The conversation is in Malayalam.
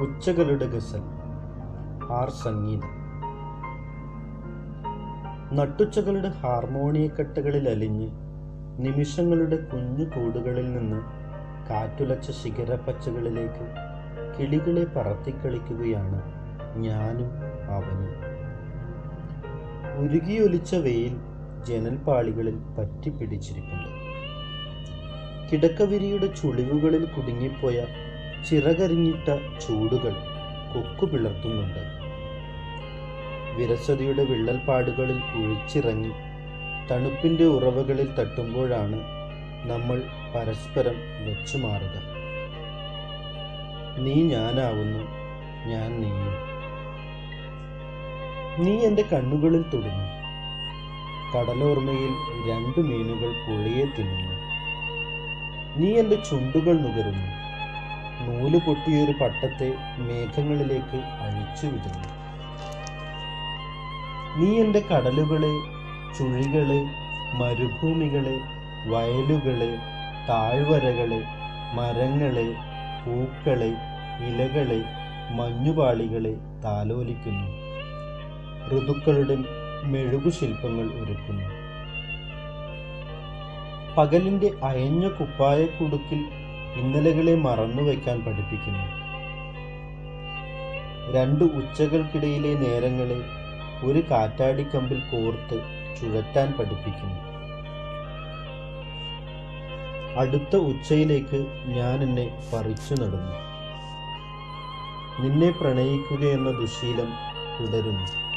ഉച്ചകളുടെ ഗസൽ ആർ സംഗീതം. നട്ടുച്ചകളുടെ ഹാർമോണിയക്കെട്ടുകളിൽ അലിഞ്ഞ് നിമിഷങ്ങളുടെ കുഞ്ഞു കൂടുകളിൽ നിന്ന് കാറ്റുലച്ച ശിഖരപ്പച്ചകളിലേക്ക് കിളികളെ പറത്തിക്കളിക്കുകയാണ് ഞാനും അവനും. ഉരുകിയൊലിച്ച വെയിൽ ജനൽപാളികളിൽ പറ്റിപ്പിടിച്ചിരിപ്പുണ്ട്. കിടക്കവിരിയുടെ ചുളിവുകളിൽ കുടുങ്ങിപ്പോയ ചിറകരിഞ്ഞിട്ട ചൂടുകൾ കൊക്കു പിളർത്തുന്നുണ്ട്. വിരസതയുടെ വിള്ളൽപ്പാടുകളിൽ കുഴിച്ചിറങ്ങി തണുപ്പിന്റെ ഉറവകളിൽ തട്ടുമ്പോഴാണ് നമ്മൾ പരസ്പരം വെച്ചുമാറുക നീ ഞാനാവുന്നു ഞാൻ നീയും. നീ എന്റെ കണ്ണുകളിൽ തൊടുന്നു. കടലോർമ്മയിൽ രണ്ടു മീനുകൾ പുഴയെ തിന്നുന്നു. നീ എന്റെ ചുണ്ടുകൾ നുകരുന്നു. നൂൽ പൊട്ടിയൊരു പട്ടത്തെ മേഘങ്ങളിലേക്ക് അഴിച്ചു വിടുന്നു. നീ എന്റെ കടലുകളെ ചുഴികളെ മരുഭൂമികളെ വയലുകളെ താഴ്വരകളെ മരങ്ങളെ പൂക്കളെ ഇലകളെ മഞ്ഞുപാളികളെ താലോലിക്കുന്നു. ഋതുക്കളുടെ മെഴുകുശില്പങ്ങൾ ഒരുക്കുന്നു. പകലിന്റെ അയഞ്ഞ കുപ്പായക്കുടുക്കിൽ ഇന്നലകളെ മറന്നുവെക്കാൻ പഠിപ്പിക്കുന്നു. രണ്ട് ഉച്ചകൾക്കിടയിലെ നേരങ്ങളെ ഒരു കാറ്റാടിക്കമ്പിൽ കോർത്ത് ചുഴറ്റാൻ പഠിപ്പിക്കുന്നു. അടുത്ത ഉച്ചയിലേക്ക് ഞാൻ എന്നെ പറിച്ചു നടന്നു. നിന്നെ പ്രണയിക്കുക എന്ന ദുശീലം തുടരുന്നു.